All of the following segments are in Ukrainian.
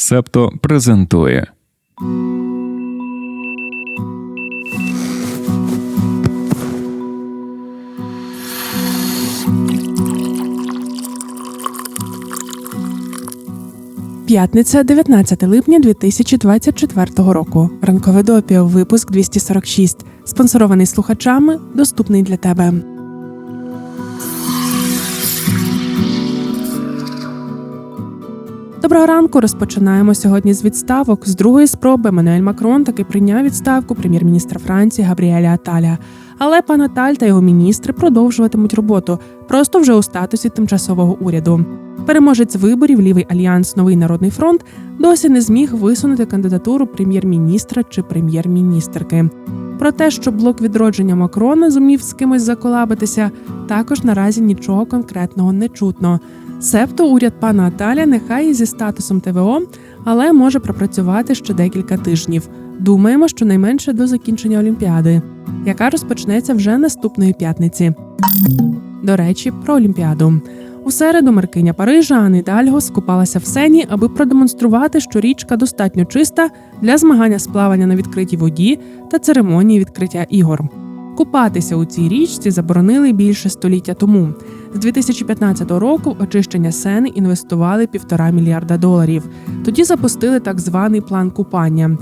Септо презентує П'ятниця, 19 липня 2024 року. Ранкове допіо, випуск 246. Спонсорований слухачами, доступний для тебе. Доброго ранку. Розпочинаємо сьогодні з відставок. З другої спроби Мануель Макрон таки прийняв відставку прем'єр-міністра Франції Габріеля Аталя. Але пан Аталь та його міністри продовжуватимуть роботу просто вже у статусі тимчасового уряду. Переможець виборів лівий альянс Новий народний фронт досі не зміг висунути кандидатуру прем'єр-міністра чи прем'єр-міністерки. Про те, що блок відродження Макрона зумів з кимось заколабитися, також наразі нічого конкретного не чутно. Себто уряд пана Аталя нехай і зі статусом ТВО, але може пропрацювати ще декілька тижнів. Думаємо, що найменше до закінчення Олімпіади, яка розпочнеться вже наступної п'ятниці. До речі, про Олімпіаду. У середу Маркиня Парижа Анни скупалася в сені, аби продемонструвати, що річка достатньо чиста для змагання з плавання на відкритій воді та церемонії відкриття ігор. Купатися у цій річці заборонили більше століття тому. З 2015 року в очищення сени інвестували півтора мільярда доларів. Тоді запустили так званий план купання.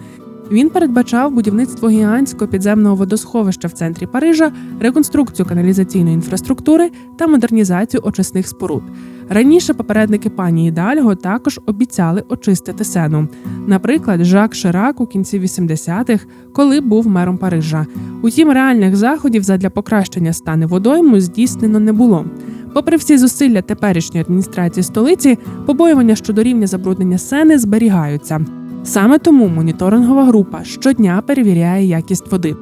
Він передбачав будівництво гігантського підземного водосховища в центрі Парижа, реконструкцію каналізаційної інфраструктури та модернізацію очисних споруд. Раніше попередники пані Ідальго також обіцяли очистити сену. Наприклад, Жак Ширак у кінці 80-х, коли був мером Парижа. Утім, реальних заходів задля покращення стану водойму здійснено не було. Попри всі зусилля теперішньої адміністрації столиці, побоювання щодо рівня забруднення сени зберігаються. Саме тому моніторингова група щодня перевіряє якість води.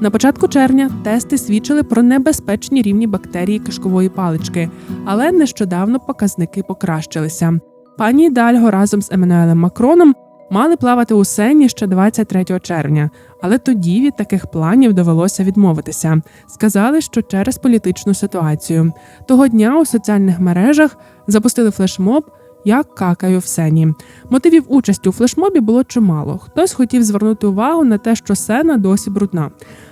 На початку червня тести свідчили про небезпечні рівні бактерії кишкової палички, але нещодавно показники покращилися. Пані Дальго разом з Еммануелем Макроном мали плавати у сені ще 23 червня, але тоді від таких планів довелося відмовитися. Сказали, що через політичну ситуацію. Того дня у соціальних мережах запустили флешмоб. Я какаю в сені. Мотивів участі у флешмобі було чимало. Хтось хотів звернути увагу на те, що сена досі брудна.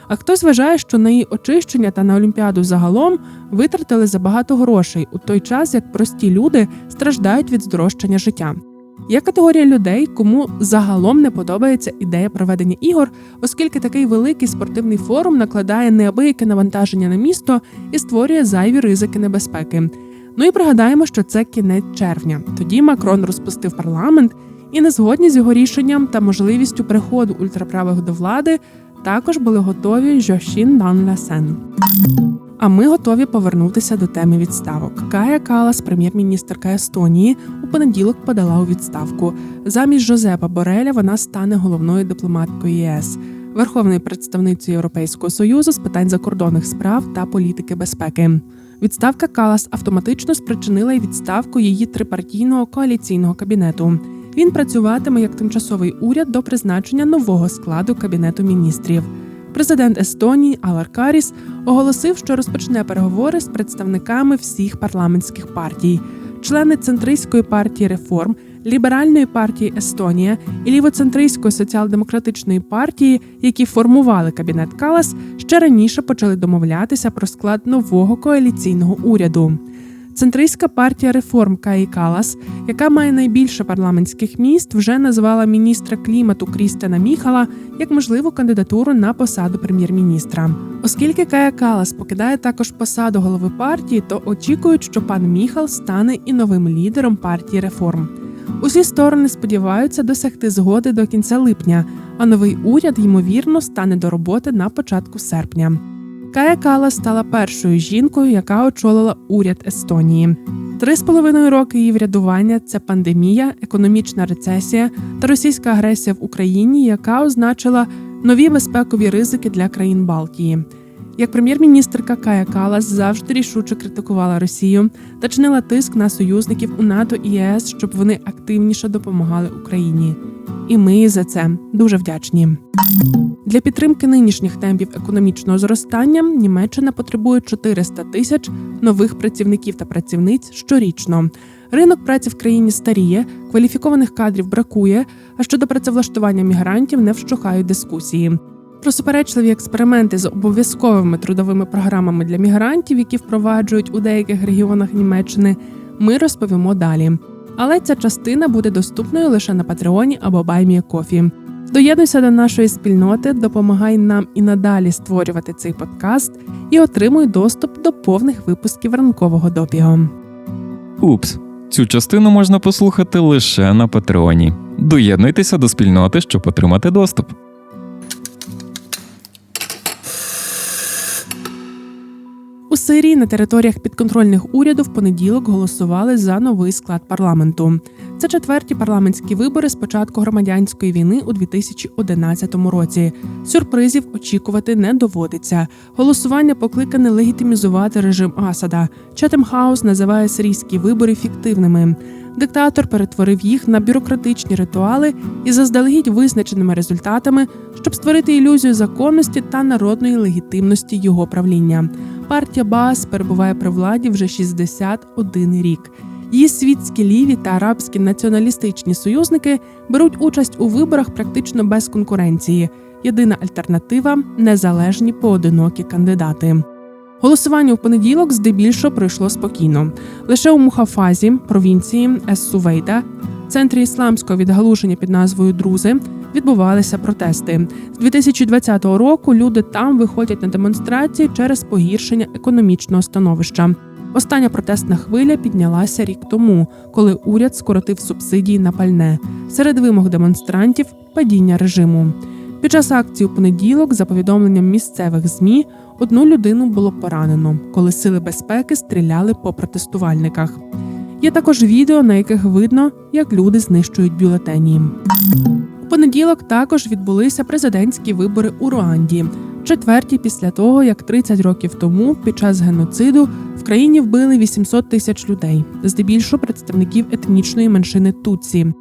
А хтось вважає, що на її очищення та на Олімпіаду загалом витратили забагато грошей у той час, як прості люди страждають від здорожчання життя. Є категорія людей, кому загалом не подобається ідея проведення ігор, оскільки такий великий спортивний форум накладає неабияке навантаження на місто і створює зайві ризики небезпеки. Ну і пригадаємо, що це кінець червня. Тоді Макрон розпустив парламент, і незгодні з його рішенням та можливістю приходу ультраправих до влади також були готові Жошін Дан Ласен. А ми готові повернутися до теми відставок. Кая Калас, прем'єр-міністерка Естонії, у понеділок подала у відставку. Замість Жозепа Бореля вона стане головною дипломаткою ЄС, верховною представницею Європейського союзу з питань закордонних справ та політики безпеки. Відставка Калас автоматично спричинила й відставку її трипартійного коаліційного кабінету. Він працюватиме як тимчасовий уряд до призначення нового складу кабінету міністрів. Президент Естонії Алар Каріс оголосив, що розпочне переговори з представниками всіх парламентських партій. Члени центристської партії реформ, ліберальної партії Естонія і лівоцентристської соціал-демократичної партії, які формували кабінет Калас, ще раніше почали домовлятися про склад нового коаліційного уряду. Центристська партія реформ Каї Калас, яка має найбільше парламентських міст, вже назвала міністра клімату Крістіана Міхала як можливу кандидатуру на посаду прем'єр-міністра. Оскільки Кая Калас покидає також посаду голови партії, то очікують, що пан Міхал стане і новим лідером партії реформ. Усі сторони сподіваються досягти згоди до кінця липня, а новий уряд ймовірно стане до роботи на початку серпня. Кая Кала стала першою жінкою, яка очолила уряд Естонії. Три з половиною роки її врядування це пандемія, економічна рецесія та російська агресія в Україні, яка означила нові безпекові ризики для країн Балтії. Як прем'єр-міністрка Кая Калас завжди рішуче критикувала Росію та чинила тиск на союзників у НАТО і ЄС, щоб вони активніше допомагали Україні. І ми за це дуже вдячні. Для підтримки нинішніх темпів економічного зростання Німеччина потребує 400 тисяч нових працівників та працівниць щорічно. Ринок праці в країні старіє, кваліфікованих кадрів бракує, а щодо працевлаштування мігрантів не вщухають дискусії. Про суперечливі експерименти з обов'язковими трудовими програмами для мігрантів, які впроваджують у деяких регіонах Німеччини, ми розповімо далі. Але ця частина буде доступною лише на Патреоні або Кофі. Доєднуйся до нашої спільноти, допомагай нам і надалі створювати цей подкаст і отримуй доступ до повних випусків ранкового допіо. Упс, цю частину можна послухати лише на Патреоні. Доєднуйтеся до спільноти, щоб отримати доступ. Сирії на територіях підконтрольних уряду в понеділок голосували за новий склад парламенту. Це четверті парламентські вибори з початку громадянської війни у 2011 році. Сюрпризів очікувати не доводиться. Голосування покликане легітимізувати режим Асада. Четем Хаус називає сирійські вибори фіктивними. Диктатор перетворив їх на бюрократичні ритуали із заздалегідь визначеними результатами, щоб створити ілюзію законності та народної легітимності його правління. Партія Баас перебуває при владі вже 61 рік. Її світські ліві та арабські націоналістичні союзники беруть участь у виборах практично без конкуренції. Єдина альтернатива незалежні поодинокі кандидати. Голосування у понеділок здебільшого пройшло спокійно. Лише у Мухафазі, провінції Ес-Сувейда, центрі ісламського відгалуження під назвою Друзи, відбувалися протести. З 2020 року люди там виходять на демонстрації через погіршення економічного становища. Остання протестна хвиля піднялася рік тому, коли уряд скоротив субсидії на пальне. Серед вимог демонстрантів падіння режиму. Під час акції у понеділок, за повідомленням місцевих змі, одну людину було поранено, коли сили безпеки стріляли по протестувальниках. Є також відео, на яких видно, як люди знищують бюлетені. У понеділок також відбулися президентські вибори у Руанді, четверті після того, як 30 років тому, під час геноциду, в країні вбили 800 тисяч людей, здебільшого представників етнічної меншини Туці.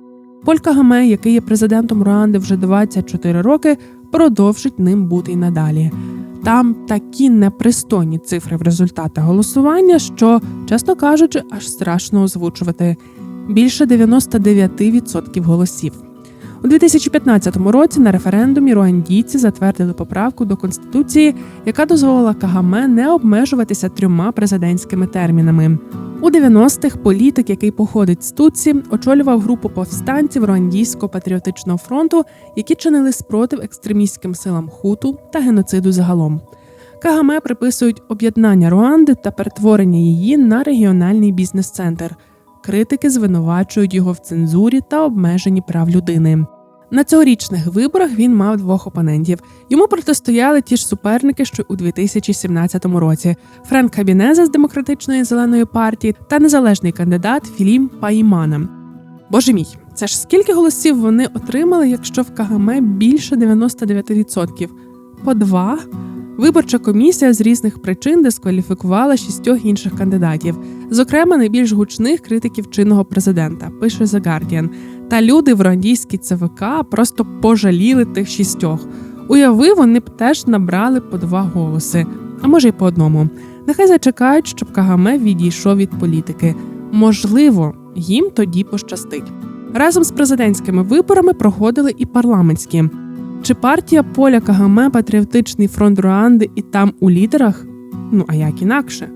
Поль Кагаме, який є президентом Руанди вже 24 роки, продовжить ним бути й надалі. Там такі непристойні цифри в результатах голосування, що, чесно кажучи, аж страшно озвучувати більше 99% голосів. У 2015 році на референдумі руандійці затвердили поправку до конституції, яка дозволила Кагаме не обмежуватися трьома президентськими термінами. У 90-х політик, який походить з Туці, очолював групу повстанців Руандійського патріотичного фронту, які чинили спротив екстремістським силам хуту та геноциду загалом. Кагаме приписують об'єднання Руанди та перетворення її на регіональний бізнес-центр. Критики звинувачують його в цензурі та обмеженні прав людини. На цьогорічних виборах він мав двох опонентів. Йому протистояли ті ж суперники, що у 2017 році: Френк Кабінеза з демократичної зеленої партії та незалежний кандидат Філім Паїмана. Боже мій, це ж скільки голосів вони отримали, якщо в КГМ більше 99%? По два. Виборча комісія з різних причин дискваліфікувала шістьох інших кандидатів, зокрема найбільш гучних критиків чинного президента, пише The Guardian. Та люди в руандійській ЦВК просто пожаліли тих шістьох. Уяви, вони б теж набрали по два голоси, а може й по одному. Нехай зачекають, щоб Кагаме відійшов від політики. Можливо, їм тоді пощастить. Разом з президентськими виборами проходили і парламентські. Чи партія Поля Кагаме Патріотичний фронт Руанди і там у лідерах? Ну а як інакше?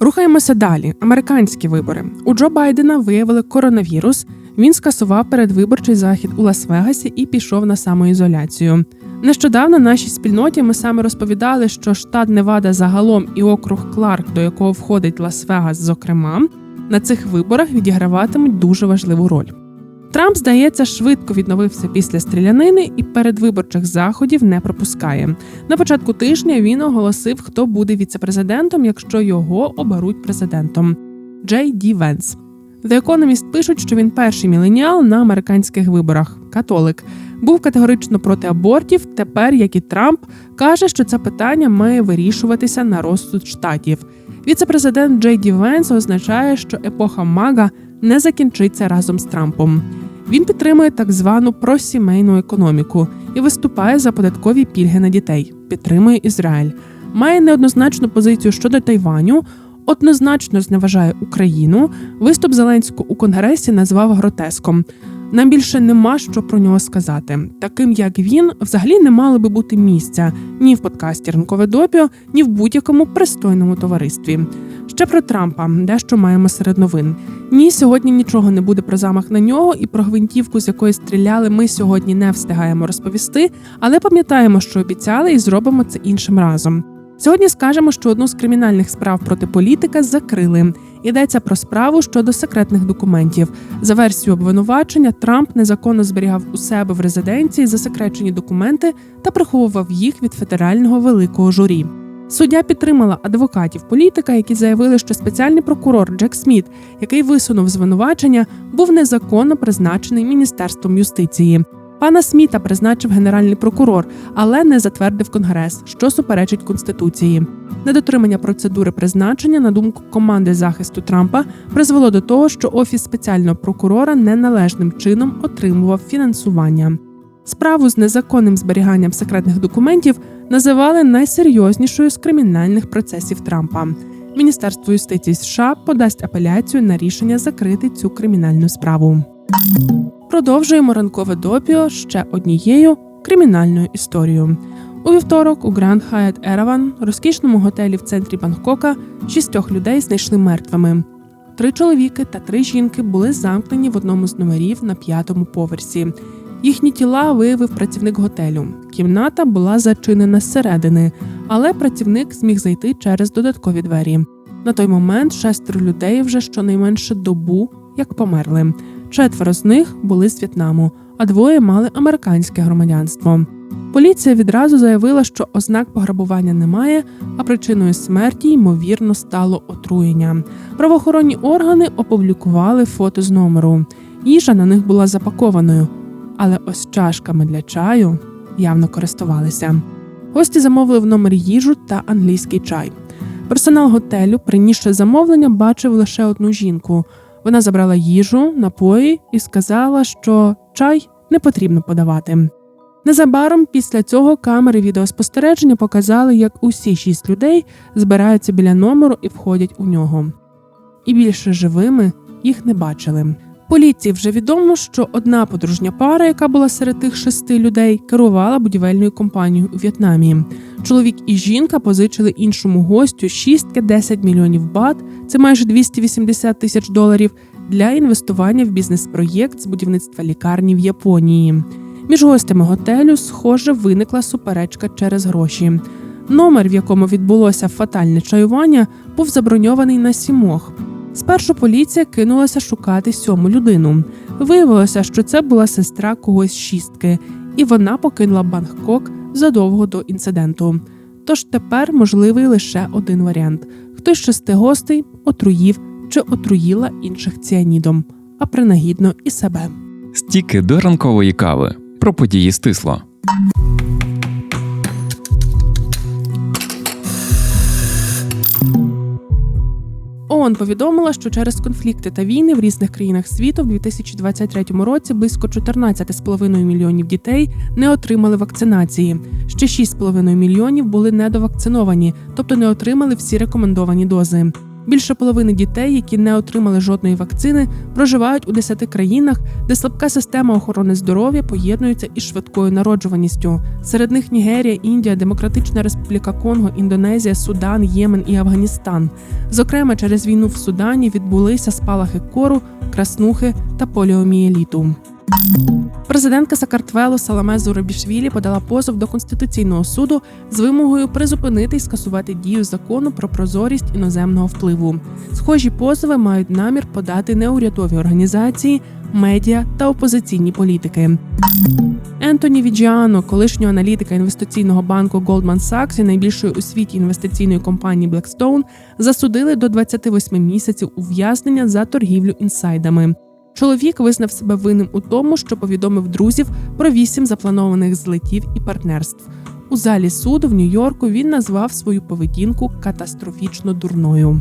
Рухаємося далі. Американські вибори. У Джо Байдена виявили коронавірус. Він скасував передвиборчий захід у Лас-Вегасі і пішов на самоізоляцію. Нещодавно нашій спільноті ми саме розповідали, що штат Невада загалом і округ Кларк, до якого входить Лас-Вегас, зокрема, на цих виборах відіграватимуть дуже важливу роль. Трамп, здається, швидко відновився після стрілянини і передвиборчих заходів не пропускає. На початку тижня він оголосив, хто буде віцепрезидентом, якщо його оберуть президентом. Джей Ді Венс. The Economist пишуть, що він перший міленіал на американських виборах, католик. Був категорично проти абортів. Тепер, як і Трамп, каже, що це питання має вирішуватися на розсуд штатів. Віцепрезидент Джей Ді Венс означає, що епоха Мага не закінчиться разом з Трампом. Він підтримує так звану просімейну економіку і виступає за податкові пільги на дітей, підтримує Ізраїль, має неоднозначну позицію щодо Тайваню. однозначно зневажає Україну. Виступ Зеленського у конгресі назвав гротеском. Нам більше нема що про нього сказати. Таким як він, взагалі не мало би бути місця ні в подкасті Ранкове допіо, ні в будь-якому пристойному товаристві. Ще про Трампа, дещо маємо серед новин. Ні, сьогодні нічого не буде про замах на нього, і про гвинтівку, з якої стріляли, ми сьогодні не встигаємо розповісти, але пам'ятаємо, що обіцяли, і зробимо це іншим разом. Сьогодні скажемо, що одну з кримінальних справ проти політика закрили. Йдеться про справу щодо секретних документів. За версією обвинувачення, Трамп незаконно зберігав у себе в резиденції засекречені документи та приховував їх від федерального великого журі. Суддя підтримала адвокатів політика, які заявили, що спеціальний прокурор Джек Сміт, який висунув звинувачення, був незаконно призначений міністерством юстиції. Пана Сміта призначив генеральний прокурор, але не затвердив конгрес, що суперечить конституції. Недотримання процедури призначення, на думку команди захисту Трампа, призвело до того, що офіс спеціального прокурора неналежним чином отримував фінансування. Справу з незаконним зберіганням секретних документів називали найсерйознішою з кримінальних процесів Трампа. Міністерство юстиції США подасть апеляцію на рішення закрити цю кримінальну справу. Продовжуємо ранкове допіо ще однією кримінальною історією. У вівторок у Grand Hyatt Erawan, розкішному готелі в центрі Бангкока, шістьох людей знайшли мертвими. Три чоловіки та три жінки були замкнені в одному з номерів на п'ятому поверсі. Їхні тіла виявив працівник готелю. Кімната була зачинена зсередини, але працівник зміг зайти через додаткові двері. На той момент шестеро людей вже щонайменше добу як померли. Четверо з них були з В'єтнаму, а двоє мали американське громадянство. Поліція відразу заявила, що ознак пограбування немає, а причиною смерті ймовірно стало отруєння. Правоохоронні органи опублікували фото з номеру. Їжа на них була запакованою, але ось чашками для чаю явно користувалися. Гості замовили в номері їжу та англійський чай. Персонал готелю, принісши замовлення, бачив лише одну жінку. Вона забрала їжу, напої і сказала, що чай не потрібно подавати. Незабаром після цього камери відеоспостереження показали, як усі шість людей збираються біля номеру і входять у нього. І більше живими їх не бачили. Поліції вже відомо, що одна подружня пара, яка була серед тих шести людей, керувала будівельною компанією у В'єтнамі. Чоловік і жінка позичили іншому гостю шістки 10 мільйонів бат, це майже 280 тисяч доларів, для інвестування в бізнес-проєкт з будівництва лікарні в Японії. Між гостями готелю, схоже, виникла суперечка через гроші. Номер, в якому відбулося фатальне чаювання, був заброньований на сімох. Спершу поліція кинулася шукати сьому людину. Виявилося, що це була сестра когось шістки, і вона покинула Бангкок задовго до інциденту. Тож тепер можливий лише один варіант: хтось шести гостей отруїв чи отруїла інших ціанідом, а принагідно і себе. Стіки до ранкової кави про події стисло. ООН повідомила, що через конфлікти та війни в різних країнах світу в 2023 році близько 14,5 мільйонів дітей не отримали вакцинації. Ще 6,5 мільйонів були недовакциновані, тобто не отримали всі рекомендовані дози. Більше половини дітей, які не отримали жодної вакцини, проживають у 10 країнах, де слабка система охорони здоров'я поєднується із швидкою народжуваністю. Серед них Нігерія, Індія, Демократична Республіка Конго, Індонезія, Судан, Ємен і Афганістан. Зокрема, через війну в Судані відбулися спалахи кору, краснухи та поліомієліту. Президентка Сакартвелу Саламе Зурабішвілі подала позов до конституційного суду з вимогою призупинити і скасувати дію закону про прозорість іноземного впливу. Схожі позови мають намір подати неурядові організації, медіа та опозиційні політики. Ентоні Віджіано, колишнього аналітика інвестиційного банку Goldman Sachs і найбільшої у світі інвестиційної компанії Blackstone, засудили до 28 місяців ув'язнення за торгівлю інсайдами. Чоловік визнав себе винним у тому, що повідомив друзів про вісім запланованих злетів і партнерств. У залі суду в Нью-Йорку він назвав свою поведінку катастрофічно дурною.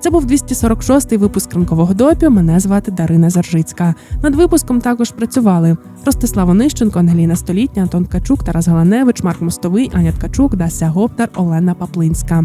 Це був 246-й випуск ранкового допіо. Мене звати Дарина Заржицька. Над випуском також працювали Ростислав Онищенко, Ангеліна Столітня, Антон Ткачук, Тарас Галаневич, Марк Мостовий, Аня Ткачук, Дася Гоптар, Олена Паплинська.